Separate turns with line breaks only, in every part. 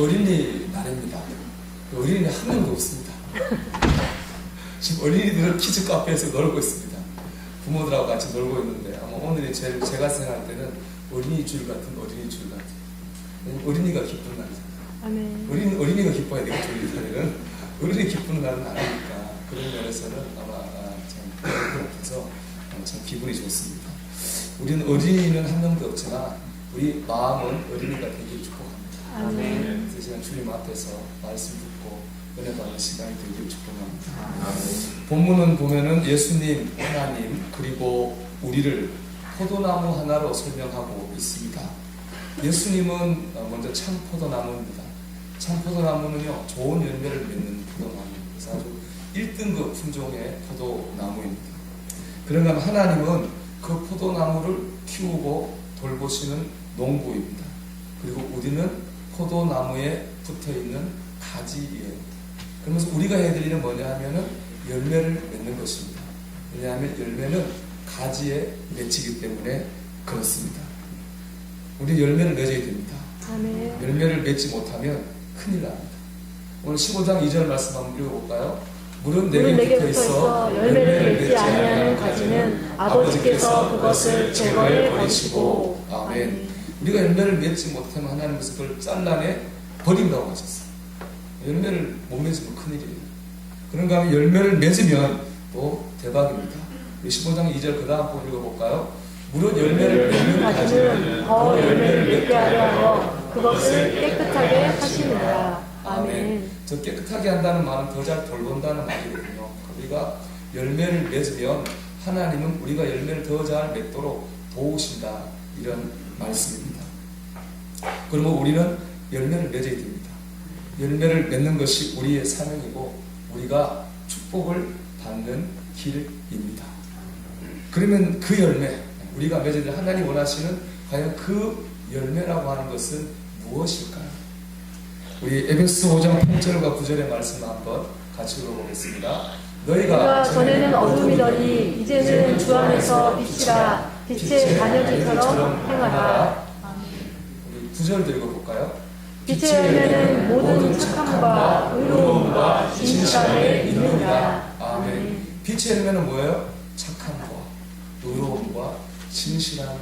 어린이 날입니다. 어린이 한 명도 없습니다. 지금 어린이들은 키즈 카페에서 놀고 있습니다. 부모들하고 같이 놀고 있는데 아마 오늘이 제일 제가 생각할 때는 어린이 줄 같은 어린이 줄 같은 어린이가 기쁜 날이잖아요.
아멘.
어린, 어린이가 기뻐야 되겠죠, 우리 사회는. 어린이 기쁘는 날은 아니니까. 그런 면에서는 아마 아, 참, 그런 것 같아서 어, 참 기분이 좋습니다. 우리는 어린이는 한 명도 없지만, 우리 마음은 어린이가 되길 축복합니다.
아멘.
그래서 시간 주님 앞에서 말씀 듣고 은혜 받는 시간이 되길 축복합니다. 본문은 보면은 예수님, 하나님, 그리고 우리를 포도나무 하나로 설명하고 있습니다. 예수님은 어, 먼저 참 포도나무입니다. 참 포도나무는요, 좋은 열매를 맺는 포도나무입니다. 그래서 아주 1등급 품종의 포도나무입니다. 하면 하나님은 그 포도나무를 키우고 돌보시는 농부입니다. 그리고 우리는 포도나무에 붙어 있는 가지예요. 그러면서 우리가 일은 뭐냐 하면은 열매를 맺는 것입니다. 왜냐하면 열매는 가지에 맺히기 때문에 그렇습니다. 우리 열매를 맺어야 됩니다.
아멘.
열매를 맺지 못하면 큰일 납니다. 오늘 15장 2절 말씀 한번 읽어볼까요? 물은 내게 붙어 있어
열매를 맺지 아니하는 가지는 아버지께서 그것을 제거해 버리시고
아멘. 우리가 열매를 맺지 못하면 하나님께서 그걸 잘라내 버린다고 하셨어요. 열매를 못 맺으면 큰일이에요. 그런가 하면 열매를 맺으면 또 대박입니다. 우리 15장 2절 그 다음 번 읽어볼까요? 물은 열매를 맺는 가지는
더 열매를 맺게 하려 그것을 깨끗하게 하시느라 아멘.
저 깨끗하게 한다는 말은 더 잘 돌본다는 말이거든요. 우리가 열매를 맺으면 하나님은 우리가 열매를 더 잘 맺도록 도우신다. 이런 말씀입니다. 그러면 우리는 열매를 맺어야 됩니다. 열매를 맺는 것이 우리의 사명이고 우리가 축복을 받는 길입니다. 그러면 그 열매, 우리가 맺어야 될 하나님 원하시는 과연 그 열매라고 하는 것은 무엇일까요? 우리 에베소 5장 8절과 9절의 말씀 한번 같이 읽어보겠습니다. 너희가
전에는 어둠이더니 이제는 주 안에서 빛이라 빛의 자녀들처럼 행하라
우리 9절도 읽어볼까요?
빛의 열매는 모든 착함과 의로움과 진실함에 있느니라
아멘. 빛의 열매는 뭐예요? 착함과 의로움과 진실함.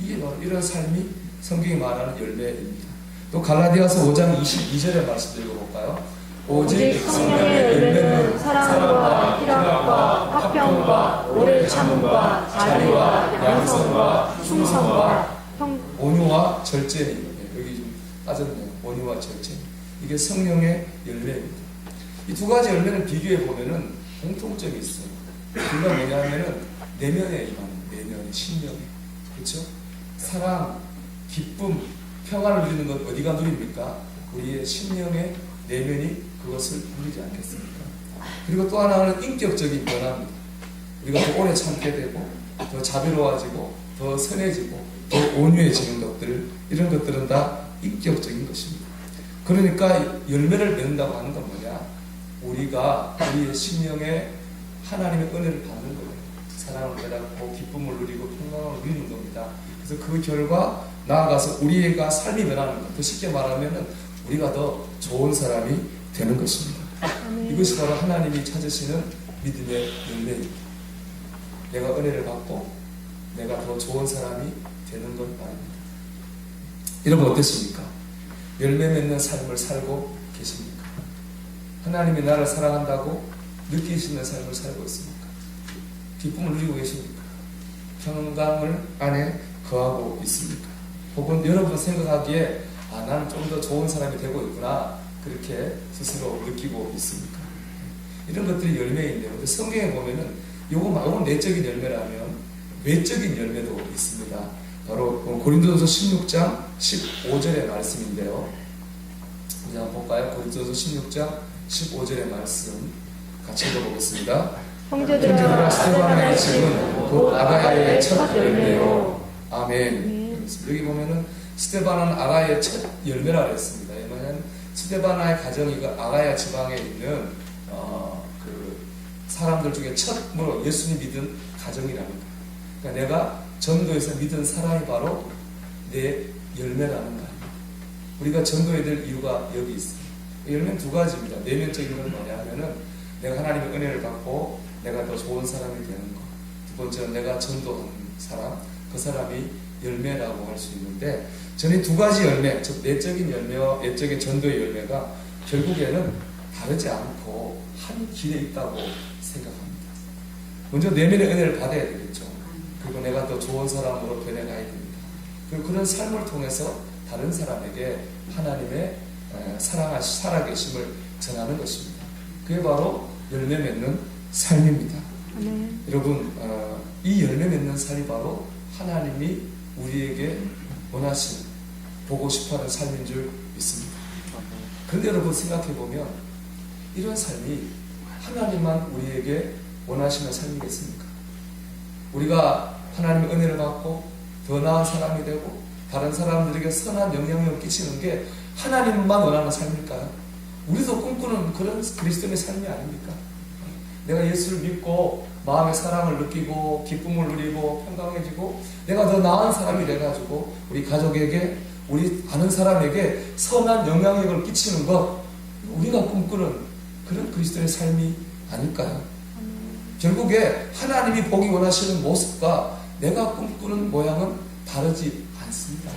이게 바로 이런 삶이 성경이 말하는 열매입니다. 또 갈라디아서 5장 22절의 말씀 읽어볼까요?
오직 성령의 열매는 사랑과 희락과 화평과 오래 참음과 자비와 양성과 충성과 평
온유와 절제니 예, 여기 좀 빠졌네요. 온유와 절제. 이게 성령의 열매입니다. 이 두 가지 열매는 비교해 보면은 공통점이 있어요. 그가 뭐냐면은 내면에 임하는 내면의 신령에 그렇죠? 사랑, 기쁨, 평안을 누리는 것 어디가 누립니까? 우리의 심령의 내면이 그것을 누리지 않겠습니까? 그리고 또 하나는 인격적인 변화입니다. 우리가 더 오래 참게 되고 더 자비로워지고 더 선해지고 더 온유해지는 것들 이런 것들은 다 인격적인 것입니다. 그러니까 열매를 맺는다고 하는 건 뭐냐? 우리가 우리의 심령에 하나님의 은혜를 받는 거예요. 사랑을 깨닫고 기쁨을 누리고 평강을 누리는 겁니다. 그래서 그 결과 나아가서 우리가 삶이 변하는 것. 더 쉽게 말하면은 우리가 더 좋은 사람이 되는 것입니다. 이것이 바로 하나님이 찾으시는 믿음의 열매입니다. 내가 은혜를 받고 내가 더 좋은 사람이 되는 것 말입니다. 여러분 어떻습니까? 열매 맺는 삶을 살고 계십니까? 하나님이 나를 사랑한다고 느끼시는 삶을 살고 있습니까? 기쁨을 누리고 계십니까? 평강을 안에 거하고 있습니까? 혹은 여러분 생각하기에 아 나는 좀 더 좋은 사람이 되고 있구나 그렇게 스스로 느끼고 있습니까? 이런 것들이 열매인데요. 근데 성경에 보면은 요거 말고 내적인 열매라면 외적인 열매도 있습니다. 바로 고린도서 16장 15절의 말씀인데요. 우리 한번 볼까요? 고린도서 16장 15절의 말씀 같이 읽어보겠습니다.
형제들아 스테반의 집은 곧 아가야의 첫 열매요
아멘. 그렇습니다. 여기 보면은 스테바는 아가야의 첫 열매라 그랬습니다. 왜냐하면 스테바나의 가정이 그 아가야 지방에 있는 어, 그 사람들 중에 첫으로 예수님 믿은 거예요. 그러니까 내가 전도에서 믿은 사람이 바로 내 열매라는 거예요. 우리가 전도해야 될 이유가 여기 있어요. 열매는 두 가지입니다. 내면적인 건 뭐냐면은 내가 하나님의 은혜를 받고 내가 더 좋은 사람이 되는 것. 두 번째는 내가 전도하는 사람, 그 사람이 열매라고 할 수 있는데 저는 이두 가지 열매, 즉 내적인 열매와 외적인 전도의 열매가 결국에는 다르지 않고 한 길에 있다고 생각합니다. 먼저 내면의 은혜를 받아야 되겠죠. 그리고 내가 더 좋은 사람으로 변해가야 됩니다. 그리고 그런 삶을 통해서 다른 사람에게 하나님의 에, 사랑하시, 살아계심을 전하는 것입니다. 그게 바로 열매 맺는 삶입니다.
아멘.
여러분, 어, 이 열매 맺는 삶이 바로 하나님이 우리에게 원하시는, 보고 싶어 하는 삶인 줄 믿습니다. 그런데 여러분 생각해 보면, 이런 삶이 하나님만 우리에게 원하시는 삶이겠습니까? 우리가 하나님의 은혜를 받고 더 나은 사람이 되고 다른 사람들에게 선한 영향력을 끼치는 게 하나님만 원하는 삶일까요? 우리도 꿈꾸는 그런 그리스도의 삶이 아닙니까? 내가 예수를 믿고 마음의 사랑을 느끼고 기쁨을 누리고 평강해지고 내가 더 나은 사람이 돼가지고 우리 가족에게 우리 아는 사람에게 선한 영향력을 끼치는 것 우리가 꿈꾸는 그런 그리스도의 삶이 아닐까요? 결국에 하나님이 보기 원하시는 모습과 내가 꿈꾸는 모양은 다르지 않습니다.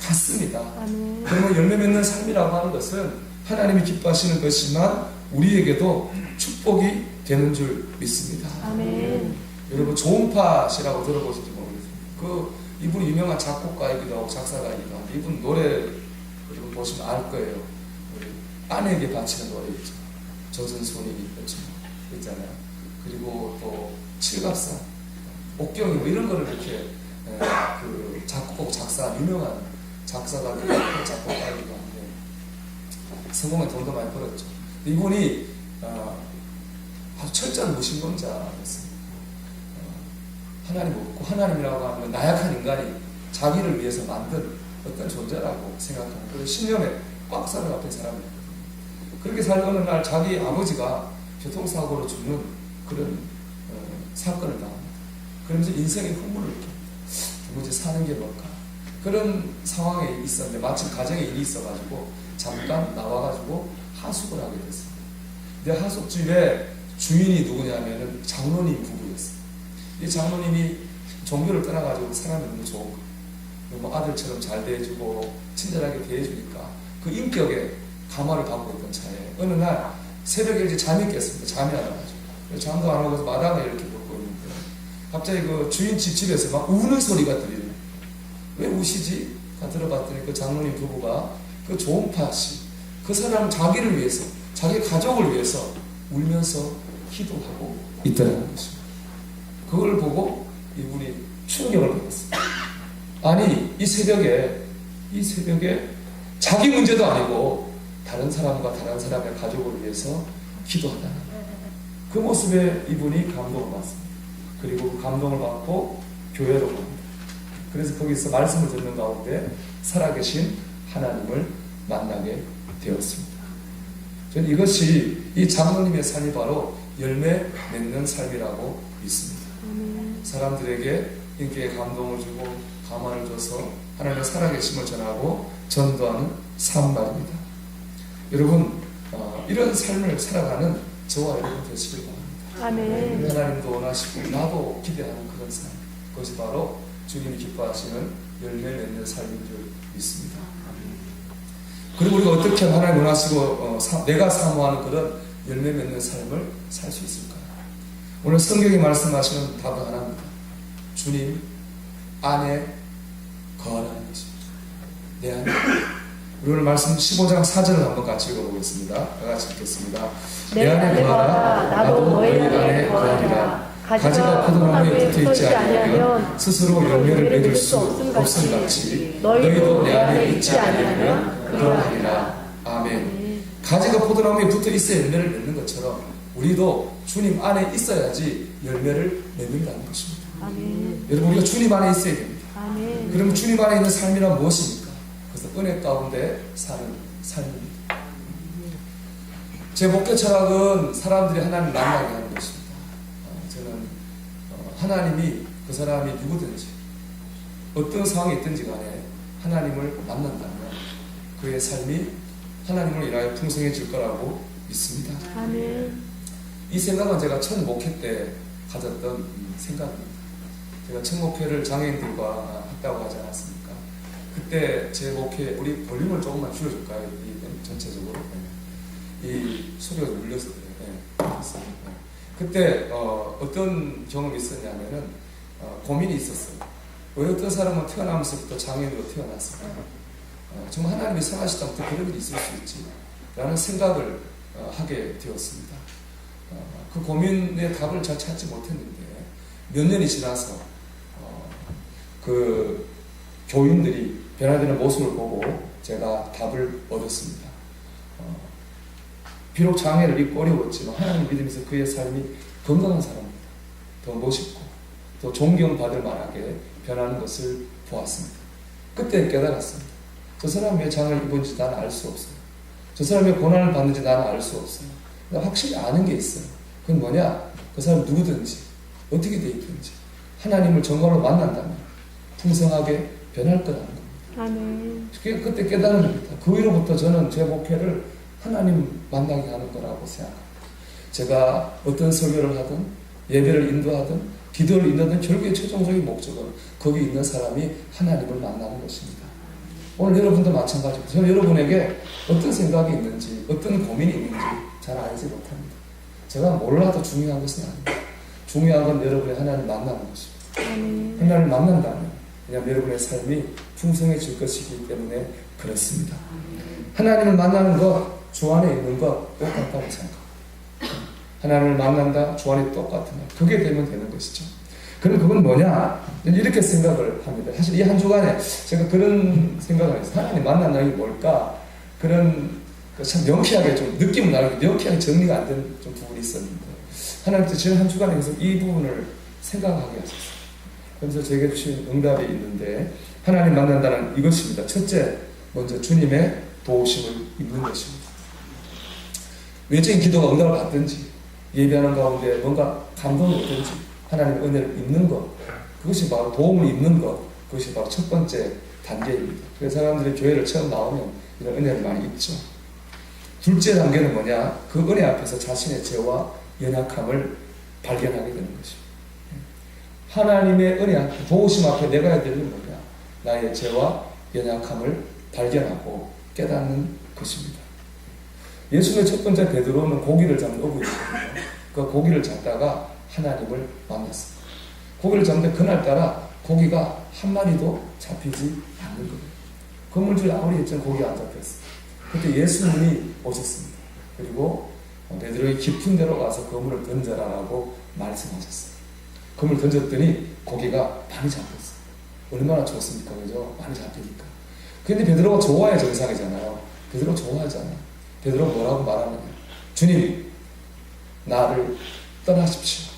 같습니다.
아멘.
그러면 열매 맺는 삶이라고 하는 것은 하나님이 기뻐하시는 것이지만 우리에게도 축복이 되는 줄 믿습니다.
아멘.
여러분 조은팟이라고 들어보실지 모르겠어요. 그 이분이 유명한 작곡가이기도 하고 작사가이기도 한데 이분 노래 여러분 보시면 알 거예요. 우리 아내에게 바치는 노래 있죠. 젖은 손이 있죠. 있잖아요. 그리고 또 칠갑산, 옥경이 뭐 이런 거를 이렇게 에, 그 작곡 작사 유명한 작사가 작곡가이기도 한데 성공에 돈도 많이 벌었죠. 이분이 어, 철저한 무신론자였습니다. 어, 하나님 없고 하나님이라고 하면 나약한 인간이 자기를 위해서 만든 어떤 존재라고 생각하는 그런 신념에 꽉 사로잡힌 사람이거든요. 그렇게 살던 어느 날 자기 아버지가 교통사고로 죽는 그런 어, 사건을 당합니다. 그러면서 인생의 흥분을 느낍니다. 도무지 사는 게 뭘까? 그런 상황에 있었는데 마침 가정에 일이 있어가지고 잠깐 나와가지고 하숙을 하게 됐습니다. 근데 하숙집에 주인이 누구냐면은 장로님 부부였어요. 이 장로님이 종교를 떠나가지고 사람이 너무 좋은 거예요. 뭐 아들처럼 잘 대해주고 친절하게 대해주니까 그 인격에 감화를 받고 있던 차에 어느 날 새벽에 이제 잠이 깼습니다. 잠이 안 와가지고 잠도 안 오고 마당에 이렇게 걷고 있는데 갑자기 그 주인 집 집에서 막 우는 소리가 들리네. 왜 우시지? 다 들어봤더니 그 장로님 부부가 그 좋은 팥이 그 사람 자기를 위해서 자기 가족을 위해서 울면서 기도하고 있다는 것입니다. 그걸 보고 이분이 충격을 받았습니다. 아니 이 새벽에 이 새벽에 자기 문제도 아니고 다른 사람과 다른 사람의 가족을 위해서 기도하다는 그 모습에 이분이 감동을 받습니다. 그리고 그 감동을 받고 교회로 갑니다. 그래서 거기서 말씀을 듣는 가운데 살아계신 하나님을 만나게 되었습니다. 저는 이것이 이 장로님의 삶이 바로 열매 맺는 삶이라고 믿습니다. 사람들에게 인격에 감동을 주고 감화를 줘서 하나님의 살아계심을 전하고 전도하는 삶 말입니다. 여러분 어, 이런 삶을 살아가는 저와 여러분 되시길 바랍니다.
아멘.
하나님도 원하시고 나도 기대하는 그런 삶 그것이 바로 주님이 기뻐하시는 열매 맺는 삶인 줄 믿습니다. 그리고 우리가 어떻게 하나님 원하시고 어, 사- 내가 사모하는 그런 열매 맺는 삶을 살 수 있을까요? 오늘 성경이 말씀하시는 답은 하나입니다. 주님 안에 거하라는 것입니다. 내 안에. 오늘 말씀 15장 4절을 한번 같이 읽어보겠습니다. 다 같이 읽겠습니다.
내 안에 거하라 나도 너희 안에 거하리라
가지가 포도나무에 붙어 있지 않으면 스스로 열매를 맺을 수 없음 같이 너희도 내 안에 있지 않으면 그러하리라. 아멘. 가지가 포도나무에 붙어 있어야 열매를 맺는 것처럼 우리도 주님 안에 있어야지 열매를 맺는다는 것입니다.
아멘.
여러분 우리가 주님 안에 있어야 됩니다.
아멘.
그러면 주님 안에 있는 삶이란 무엇입니까? 그래서 은혜 가운데 사는 삶입니다. 제 목회 철학은 사람들이 하나님을 만나게 하는 것입니다. 어, 저는 어, 하나님이 그 사람이 누구든지 어떤 상황이 있든지 간에 하나님을 만난다면 그의 삶이 하나님을 인하여 풍성해질 거라고 믿습니다.
아멘.
이 생각은 제가 첫 목회 때 가졌던 생각입니다. 제가 첫 목회를 장애인들과 했다고 하지 않았습니까? 그때 제 목회, 우리 볼륨을 조금만 줄여줄까요? 이 전체적으로. 네. 이 소리가 울렸어요. 네. 네. 그때 어, 떤 경험이 있었냐면은 어, 고민이 있었어요. 왜 어떤 사람은 태어나면서부터 장애인으로 태어났을까? 어, 정말 하나님이 또 그런 일이 있을 수 있지. 라는 생각을 어, 하게 되었습니다. 어, 그 고민의 답을 잘 찾지 못했는데 몇 년이 지나서 어, 그 교인들이 변화되는 모습을 보고 제가 답을 얻었습니다. 어, 비록 장애를 입고 어려웠지만 하나님 믿으면서 그의 삶이 건강한 사람입니다. 더 멋있고 더 존경받을 만하게 변하는 것을 보았습니다. 그때 깨달았습니다. 저 사람이 왜 장애를 입은지 나는 알 수 없어요. 저 사람이 왜 고난을 받는지 나는 알 수 없어요. 확실히 아는 게 있어요. 그건 뭐냐? 그 사람 누구든지 어떻게 돼 있든지 하나님을 정말로 만난다면 풍성하게 변할 거라는 겁니다.
아멘.
그게 그때 깨달은 겁니다. 그 이후로부터 저는 제 목회를 하나님 만나게 하는 거라고 생각합니다. 제가 어떤 설교를 하든 예배를 인도하든 기도를 인도하든 결국에 최종적인 목적은 거기 있는 사람이 하나님을 만나는 것입니다. 오늘 여러분도 마찬가지입니다. 저는 여러분에게 어떤 생각이 있는지 어떤 고민이 있는지 잘 알지 못합니다. 제가 몰라도 중요한 것은 아닙니다. 중요한 건 여러분의 하나님 만나는 것입니다.
아멘.
하나님을 만난다 면 그냥 여러분의 삶이 풍성해질 것이기 때문에 그렇습니다. 하나님을 만나는 것, 주 안에 있는 것 똑같다고 생각합니다. 하나님을 만난다, 주 안에 똑같은 것. 그게 되면 되는 것이죠. 그럼 그건 뭐냐? 이렇게 생각을 합니다. 사실 이 한 주간에 제가 그런 생각을 했어요. 하나님 만난다는 게 뭘까? 그런 그참 명쾌하게 좀 느낌은 나는데 명쾌하게 정리가 안 된 좀 부분이 있었는데 하나님께서 지난 한 주간에 계속 이 부분을 생각하게 하셨어요. 그래서 제게 주신 응답이 있는데 하나님 만난다는 이것입니다. 첫째, 먼저 주님의 도우심을 입는 것입니다. 외적인 기도가 응답을 받든지 예배하는 가운데 뭔가 감동이 오든지 하나님의 은혜를 입는 것 그것이 바로 도움을 입는 것 그것이 바로 첫 번째 단계입니다. 그래서 사람들이 교회를 처음 나오면 이런 은혜를 많이 입죠. 둘째 단계는 뭐냐? 그 은혜 앞에서 자신의 죄와 연약함을 발견하게 되는 것입니다. 하나님의 은혜 앞에, 도우심 앞에 내가 일은 뭐냐? 나의 죄와 연약함을 발견하고 깨닫는 것입니다. 예수님의 첫 번째 베드로는 고기를 잡는 어부였거든요. 그 고기를 잡다가 하나님을 만났습니다. 고기를 잡는데 그날따라 고기가 한 마리도 잡히지 않는 거예요. 그물줄 아무리 했지만 고기가 안 잡혔어요. 그때 예수님이 오셨습니다. 그리고 베드로의 깊은 데로 가서 그물을 던져라라고 말씀하셨어요. 그물 던졌더니 고기가 많이 잡혔어요. 얼마나 좋습니까? 그죠? 많이 잡히니까. 근데 베드로가 좋아야 정상이잖아요. 베드로 좋아하잖아요. 베드로 뭐라고 말하느냐? 주님, 나를 떠나십시오.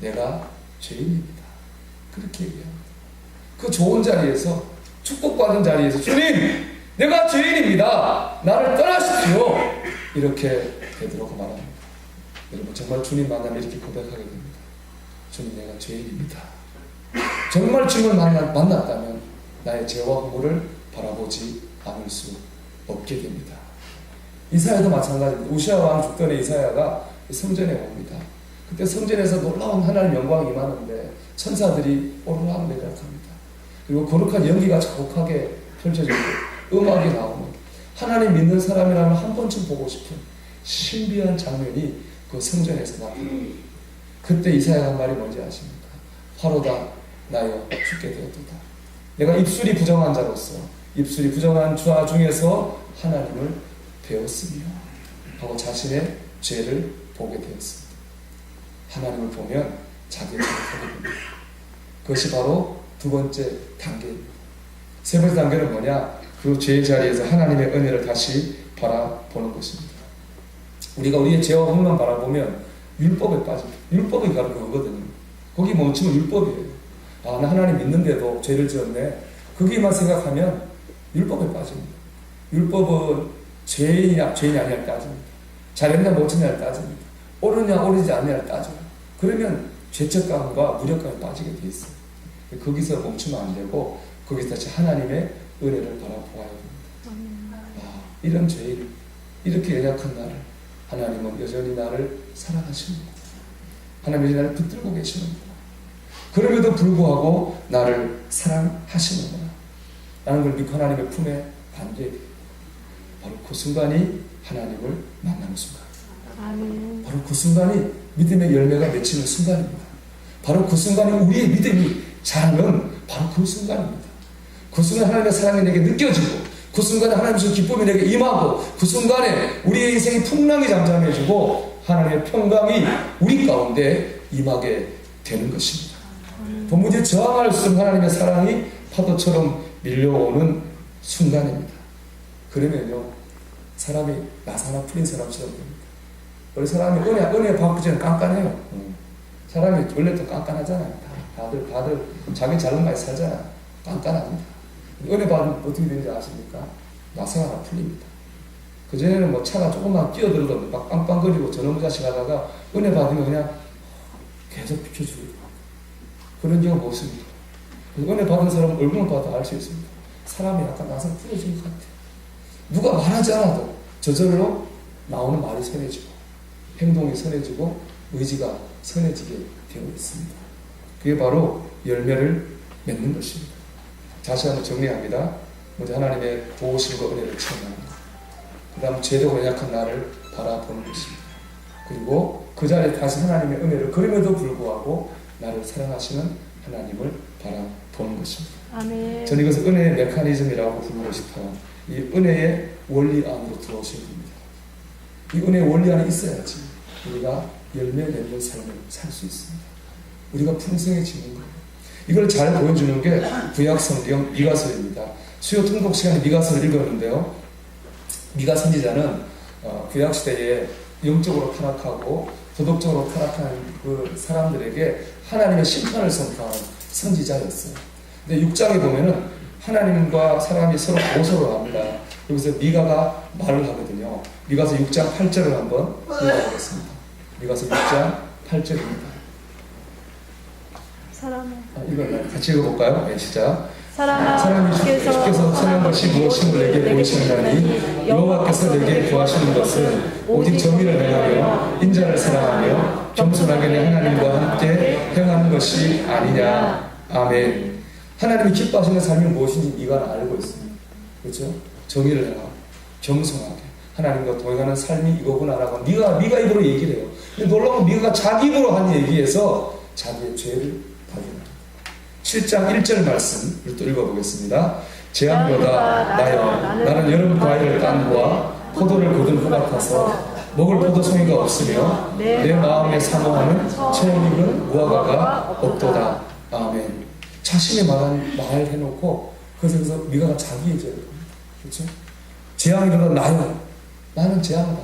내가 죄인입니다. 그렇게 얘기합니다. 그 좋은 자리에서 축복받은 자리에서 주님, 내가 죄인입니다. 나를 떠나십시오. 이렇게 베드로가 말합니다. 여러분 정말 주님 만나면 이렇게 고백하게 됩니다. 주님 내가 죄인입니다. 정말 주님을 만났다면 나의 죄와 허물을 바라보지 않을 수 없게 됩니다. 이사야도 마찬가지입니다. 우시아 왕 죽던에 이사야가 성전에 옵니다. 그때 성전에서 놀라운 하나님 영광이 임하는데 천사들이 오르락내리락합니다. 그리고 거룩한 연기가 자욱하게 펼쳐지고 음악이 나오는 하나님 믿는 사람이라면 한 번쯤 보고 싶은 신비한 장면이 그 성전에서 나타납니다. 그때 이사야가 한 말이 뭔지 아십니까? 화로다 나여 죽게 되었도다. 내가 입술이 부정한 자로서 입술이 부정한 자 중에서 하나님을 배웠으며 하고 자신의 죄를 보게 되었습니다. 하나님을 보면 자기의 죄를 보게 됩니다. 그것이 바로 두 번째 단계입니다. 세 번째 단계는 뭐냐? 그 죄의 자리에서 하나님의 은혜를 다시 바라보는 것입니다. 우리가 우리의 죄와 허물만 바라보면 율법에 빠집니다. 율법이 바로 그거거든요. 거기 멈추면 율법이에요. 아, 나 하나님 믿는데도 죄를 지었네. 거기만 생각하면 율법에 빠집니다. 율법은 죄이냐, 죄인이 아니냐를 따집니다. 잘했냐, 못했냐를 따집니다. 옳으냐, 옳지 않냐를 따져요. 그러면 죄책감과 무력감에 빠지게 돼 있어요. 거기서 멈추면 안 되고, 거기서 다시 하나님의 은혜를 바라보아야 됩니다. 이런 죄인, 이렇게 연약한 나를 하나님은 여전히 나를 사랑하십니다. 하나님이 나를 붙들고 계시는구나. 그럼에도 불구하고 나를 사랑하시는구나. 라는 걸 믿고 하나님의 품에 돼요. 바로 그 순간이 하나님을 만나는 순간.
아멘.
바로 그 순간이 믿음의 열매가 맺히는 순간입니다. 바로 그 순간이 우리의 믿음이 자라는 바로 그 순간입니다. 그 순간 하나님의 사랑이 내게 느껴지고 그 순간에 하나님의 기쁨이 내게 임하고 그 순간에 우리의 인생이 풍랑이 잠잠해지고 하나님의 평강이 우리 가운데 임하게 되는 것입니다. 도무지 저항할 수 없는 하나님의 사랑이 파도처럼 밀려오는 순간입니다. 그러면요, 사람이 나사나 풀린 사람처럼 됩니다. 우리 사람이 은혜, 은혜 받기 전에 깐깐해요. 음. 사람이 원래 또 깐깐하잖아요. 다, 다들, 다들 자기 잘난 많이 살잖아. 깐깐합니다. 은혜 받으면 어떻게 되는지 아십니까? 나사가 풀립니다. 그전에는 뭐 차가 조금만 끼어들어도 막 빵빵거리고 저놈 자식 하다가 은혜 받으면 그냥 계속 비켜주고 그런 경우 없습니다. 은혜 받은 사람은 얼굴만 봐도 알 수 있습니다. 사람이 약간 나서 풀어진 것 같아요. 누가 말하지 않아도 저절로 나오는 말이 선해지고 행동이 선해지고 의지가 선해지게 되어 있습니다. 그게 바로 열매를 맺는 것입니다. 다시 한번 정리합니다. 먼저 하나님의 보호심과 은혜를 체험합니다. 그 다음 죄되고 연약한 나를 바라보는 것입니다. 그리고 그 자리에 다시 하나님의 은혜를 그럼에도 불구하고 나를 사랑하시는 하나님을 바라보는 것입니다.
아멘.
저는 이것을 은혜의 메커니즘이라고 부르고 싶어요. 이 은혜의 원리 안으로 들어오셔야 됩니다. 이 은혜의 원리 안에 있어야지 우리가 열매 맺는 삶을 살 수 있습니다. 우리가 풍성해지는 거예요. 이걸 잘 보여주는 게 구약 성경 미가서입니다. 수요 통독 시간에 미가서를 읽었는데요. 미가 선지자는 어, 구약 시대에 영적으로 타락하고 도덕적으로 타락한 그 사람들에게 하나님의 심판을 선포하는 선지자였어요. 근데 6장에 보면은 하나님과 사람이 서로 고소를 합니다. 여기서 미가가 말을 하거든요. 미가서 6장 8절을 한번 읽어보겠습니다. 미가서 6장 8절입니다. 이걸 같이 읽어볼까요? 네, 시작. 사람이
주께서
선한 것이 무엇임을 내게 보이시나니 여호와께서 내게 구하시는 것은 오직 정의를 행하며 인자를 사랑하며 겸손하게 내 하나님과 함께 행하는 것이 아니냐. 아멘. 하나님이 기뻐하시는 삶이 무엇인지 네가 알고 있습니다. 그렇죠? 정의를 행하고 겸손하게 하나님과 동행하는 삶이 이거구나라고 네가 네가 입으로 얘기를 해요. 근데 놀라운 건 네가 자기 입으로 한 얘기에서 자기의 죄를 발견합니다. 7장 1절 말씀을 또 읽어보겠습니다. 재앙보다 나여 나는 여름 과일을 딴 후와 포도를 거둔 후 같아서 먹을 포도송이가 없으며 내 마음에 사모하는 체험이은 무화과가 없도다. 아멘. 자신의 말한 말 해놓고 미가가 자기의 죄를 겁니다. 그렇죠? 재앙이보다 나요. 나는 재앙이다.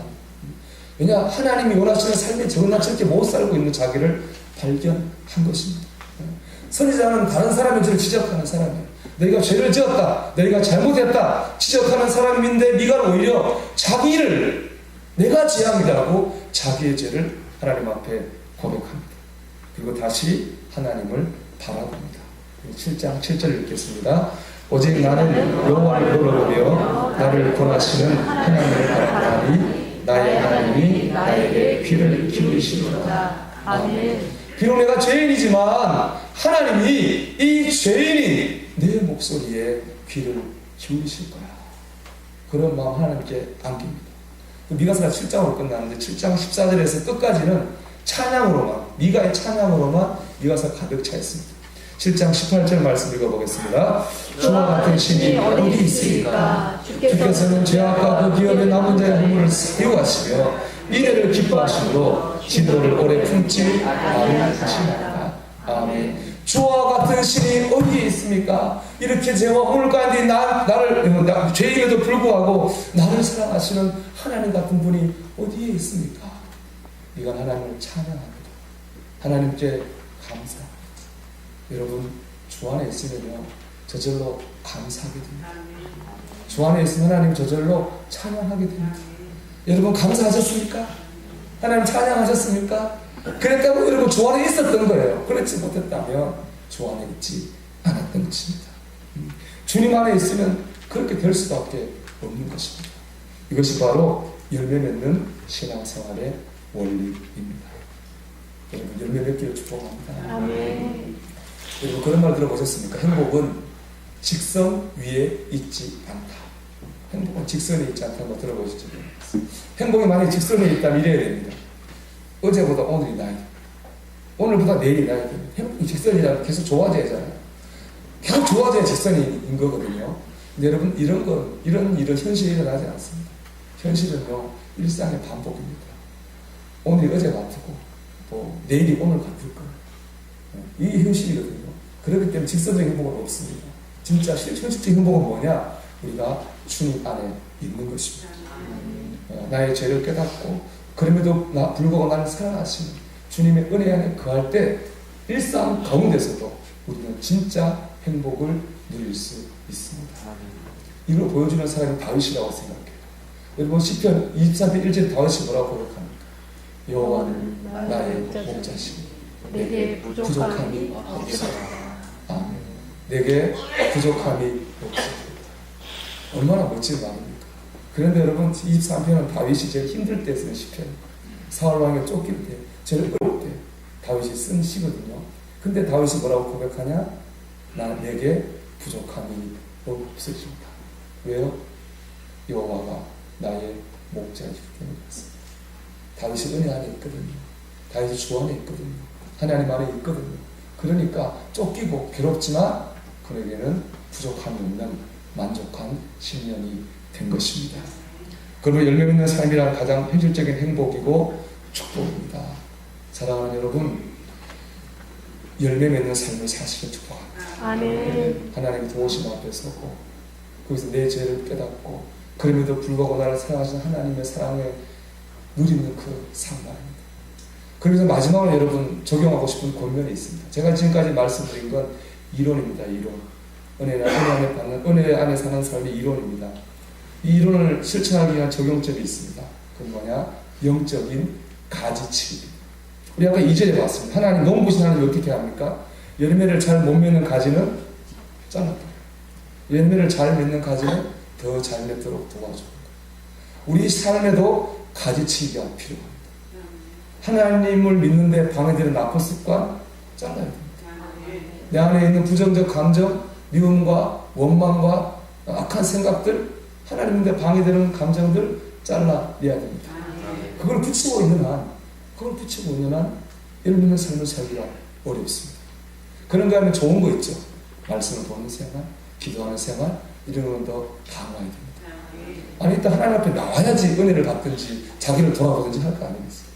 왜냐 하나님이 원하시는 삶에 저나 저렇게 못 살고 있는 자기를 발견한 것입니다. 선지자는 다른 사람의 죄를 지적하는 사람이에요. 너희가 죄를 지었다. 너희가 잘못했다. 지적하는 사람인데 네가 오히려 자기를 내가 재앙이라고 자기의 죄를 하나님 앞에 고백합니다. 그리고 다시 하나님을 바라봅니다. 7장 7절 읽겠습니다. 오직 나는 여호와를 돌아보며 나를 권하시는 하나님을 바라보니 나의 하나님이 나에게 귀를 기울이시리라.
아멘.
비록 내가 죄인이지만 하나님이 이 죄인인 내 목소리에 귀를 기울이실 거야. 그런 마음 하나님께 안깁니다. 그 미가서가 7장으로 끝나는데 7장 14절에서 끝까지는 찬양으로만 미가의 찬양으로만 미가서 가득 차 있습니다. 7장 18절 말씀 읽어보겠습니다. 주와 같은 신이 어디 있습니까? 주께서는 죄악과 그 기업의 남은 자의 허물을 사유하시며 미래를 기뻐하시므로 진도를 오래 품지 않으시나이다. 아멘. 주와 같은 신이 어디에 있습니까? 이렇게 죄와 허물 가운데 나, 나를 나, 죄임에도 불구하고 나를 사랑하시는 하나님 같은 분이 어디에 있습니까? 이건 하나님을 찬양합니다. 하나님께 감사. 여러분 주 안에 있으면요 저절로 감사하게 됩니다. 주 안에 있으면 하나님 저절로 찬양하게 됩니다. 여러분 감사하셨습니까? 하나님 찬양하셨습니까? 그랬다고 여러분 주 안에 있었던 거예요. 그렇지 못했다면 주 안에 있지 않았던 것입니다. 음. 주님 안에 있으면 그렇게 될 수밖에 없는 것입니다. 이것이 바로 열매 맺는 신앙생활의 원리입니다. 여러분 열매 맺기를 축복합니다.
아멘.
여러분 그런 말 들어보셨습니까? 행복은 직선 위에 있지 않다. 행복은 직선에 있지 않다는 거 들어보셨죠? 행복이 만약에 직선에 있다면 이래야 됩니다. 어제보다 오늘이 나이. 오늘보다 내일이 나이. 행복이 직선이라면 계속 좋아져야 하잖아요. 계속 좋아져야 직선인 거거든요. 근데 여러분 이런 건 이런 일은 현실에 일어나지 않습니다. 현실은요 일상의 반복입니다. 오늘이 어제 같고 또 내일이 오늘 같을 거예요. 이게 현실이거든요. 그렇기 때문에 직선적인 행복은 없습니다. 진짜 실- 현실적인 행복은 뭐냐? 우리가 주님 안에 있는 것입니다. 어, 나의 죄를 깨닫고 그럼에도 나 불구하고 나를 사랑하시는 주님의 은혜 안에 거할 때 일상 가운데서도 우리는 진짜 행복을 누릴 수 있습니다. 이걸 보여주는 사람이 다윗이라고 생각해요. 여러분 시편 23편 1절 다윗이 뭐라고 고백합니까? 여호와는 나의 목자시니
내게 부족함이 없어.
아멘. 내게 부족함이 없습니다. 얼마나 멋진 말입니까? 그런데 여러분 23편은 다윗이 제일 힘들 때 쓴 시편. 사울 왕에 쫓길 때, 제일 어려울 때 다윗이 쓴 시거든요. 근데 다윗이 뭐라고 고백하냐? 나 내게 부족함이 없으십니다. 왜요? 여호와가 나의 목자이기 때문이었습니다. 다윗이 은혜 안에 있거든요. 다윗이 주 안에 있거든요. 하나님 안에 있거든요. 그러니까 쫓기고 괴롭지만 그에게는 부족함이 없는 만족한 신년이 된 것입니다. 그러므로 열매 맺는 삶이란 가장 현실적인 행복이고 축복입니다. 사랑하는 여러분, 열매 맺는 삶을 사시길 축복합니다.
아멘.
하나님의 도우심 앞에 서고 거기서 내 죄를 깨닫고 그럼에도 불구하고 나를 사랑하시는 하나님의 사랑에 누리는 그 상관입니다. 그래서 마지막으로 여러분 적용하고 싶은 권면이 있습니다. 제가 지금까지 말씀드린 건 이론입니다. 이론. 은혜, 은혜 안에 받는, 은혜 안에 사는 삶이 이론입니다. 이 이론을 실천하기 위한 적용점이 있습니다. 그건 뭐냐? 영적인 가지치기입니다. 우리 아까 2절에 봤습니다. 하나님 너무 보신 하나님 어떻게 합니까? 열매를 잘 못 맺는 가지는 잘랐다. 열매를 잘 맺는 가지는 더 잘 맺도록 도와줍니다. 우리 삶에도 가지치기가 필요합니다. 하나님을 믿는데 방해되는 나쁜 습관 됩니다. 내 안에 있는 부정적 감정, 미움과 원망과 악한 생각들, 하나님 믿는데 방해되는 감정들 잘라내야 됩니다. 그걸 붙이고 있는 한, 그걸 붙이고 있는 한, 예를 믿는 삶을 살기가 어렵습니다. 그런가 하면 좋은 거 있죠. 말씀을 보는 생활, 기도하는 생활, 이런 건더 강화해야 됩니다. 아니, 일단 하나님 앞에 나와야지 은혜를 받든지, 자기를 돌아보든지 할 거 아니겠어요.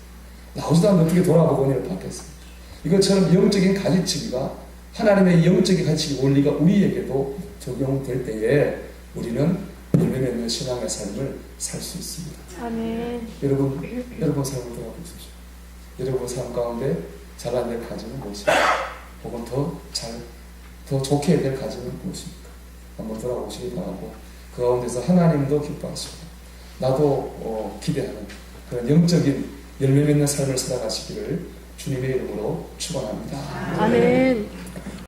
나오지도 않는데 어떻게 돌아보고 은혜를 받겠습니까? 이것처럼 영적인 가지치기가 하나님의 영적인 가지치기 원리가 우리에게도 적용될 때에 우리는 열매 맺는 신앙의 삶을 살 수 있습니다.
아멘.
여러분, 여러분 삶을 돌아보십시오. 여러분 삶 가운데 잘안 될 가지는 무엇입니까? 혹은 더 잘, 더 좋게 될 가지는 무엇입니까? 한번 돌아보시기 바라고 그 가운데서 하나님도 기뻐하시고 나도 어, 기대하는 그런 영적인 열매 맺는 삶을 살아가시기를 주님의 이름으로 축원합니다.
아멘.